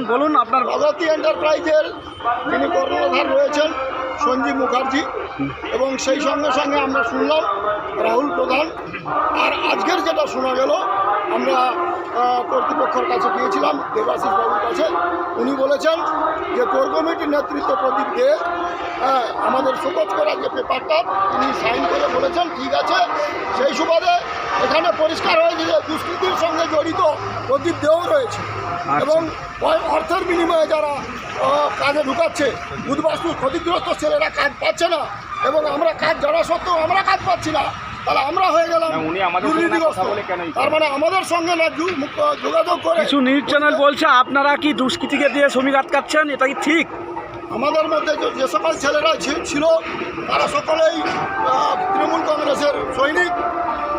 বলুন বলুন আপনার প্রগতি এন্টারপ্রাইজের যিনি কর্ণধার রয়েছেন, সঞ্জীব মুখার্জি, এবং সেই সঙ্গে সঙ্গে আমরা শুনলাম রাহুল প্রধান। আর আজকের যেটা শোনা গেল, আমরা কর্তৃপক্ষের কাছে গিয়েছিলাম, দেবাশিস বাবুর কাছে। উনি বলেছেন যে কোর কমিটির নেতৃত্ব প্রদীপ দে আমাদের শোকজ করা যে পেপারটা তিনি সাইন করে বলেছেন, ঠিক আছে, সেই সুবাদে এখানে পরিষ্কার হয়েছে যে দুষ্কৃতির সঙ্গে জড়িত প্রদীপ দেও রয়েছে। এবং ওই অর্থের বিনিময়ে যারা কাজে ঢুকাচ্ছে উদ্বাস্তু ক্ষতিগ্রস্ত ছেলেরা কাজ পাচ্ছে না। এবং আমরা কাজ জানা সত্ত্বেও আমরা কাজ পাচ্ছি না তাহলে আমরা হয়ে গেলাম উনি আমাদের সঙ্গে দুর্নীতিগ্রস্ত। কথা বলে কেনই তার মানে আমাদের সঙ্গে না যোগাযোগ করে কিছু নিউজ চ্যানেল বলছে আপনারা কি দুষ্কৃতীকে দিয়ে শ্রমিক আটকাচ্ছেন? এটা কি ঠিক? আমাদের মধ্যে যে- যে সকল ছেলেরা ছিল তারা সকলেই তৃণমূল কংগ্রেসের সৈনিক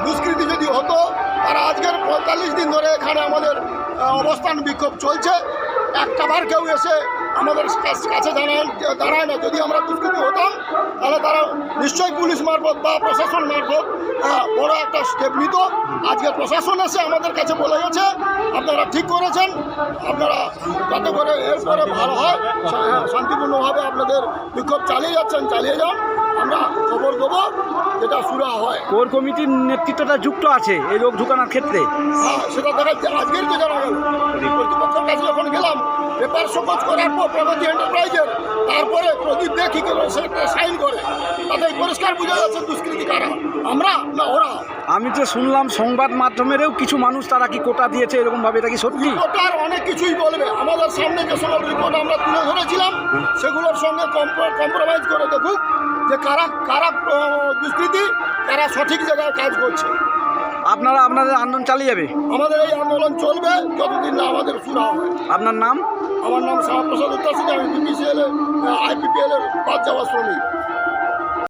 দুষ্কৃতি যদি হতো তারা আজকের পঁয়তাল্লিশ দিন ধরে এখানে আমাদের অবস্থান বিক্ষোভ চলছে একটাবার কেউ এসে আমাদের কাছ- দাঁড়ায় দাঁড়ায় না। যদি আমরা দুষ্কৃতি হতাম, তাহলে তারা নিশ্চয়ই পুলিশ মারফত বা প্রশাসন মারফত বড় একটা স্টেপ নিত। আজকে প্রশাসন এসে আমাদের কাছে বলে গেছে আপনারা ঠিক করেছেন, আপনারা যাতে করে এরপরে ভালো হয়। শান্তিপূর্ণভাবে আপনাদের বিক্ষোভ চালিয়ে যাচ্ছেন চালিয়ে যান। আমরা খবর দেবো এটা সুরা হয়। কোর কমিটির নেতৃত্বটা যুক্ত আছে এই রোগ ঢুকানোর ক্ষেত্রে। হ্যাঁ সেটা দেখা যাচ্ছে আজকের তো জানা গেল কর্তৃপক্ষের কাছে যখন গেলাম পেপার সকোচ করার পর প্রগতি এন্টারপ্রাইজের তারপরে প্রদীপ দেখি গেল তাতে পরিষ্কার বোঝা যাচ্ছে দুষ্কৃতি কারা। আমরা না ওরা? আমি তো শুনলাম সংবাদ মাধ্যমেরও কিছু মানুষ তারা কি কোটা দিয়েছে এরকম ভাবে এটা কি সত্যি? রিপোর্টার অনেক কিছুই বলবে। আমাদের সামনে যে সকল রিপোর্ট আমরা তুলে ধরেছিলাম সেগুলোর সঙ্গে কম্প্রোমাইজ করে দেখুক যে কারা কারা দুষ্কৃতি কারা সঠিক জায়গায় কাজ করছে। আপনারা আপনাদের আন্দোলন চালিয়ে যাবে? আমাদের এই আন্দোলন চলবে যতদিন না আমাদের সুরা হয় আপনার নাম? আমার নাম শ্যামাপ্রসাদ উত্তর সিং আমি বিপিসিএল আইপিপিএল এর বাদ যাওয়া শ্রমিক।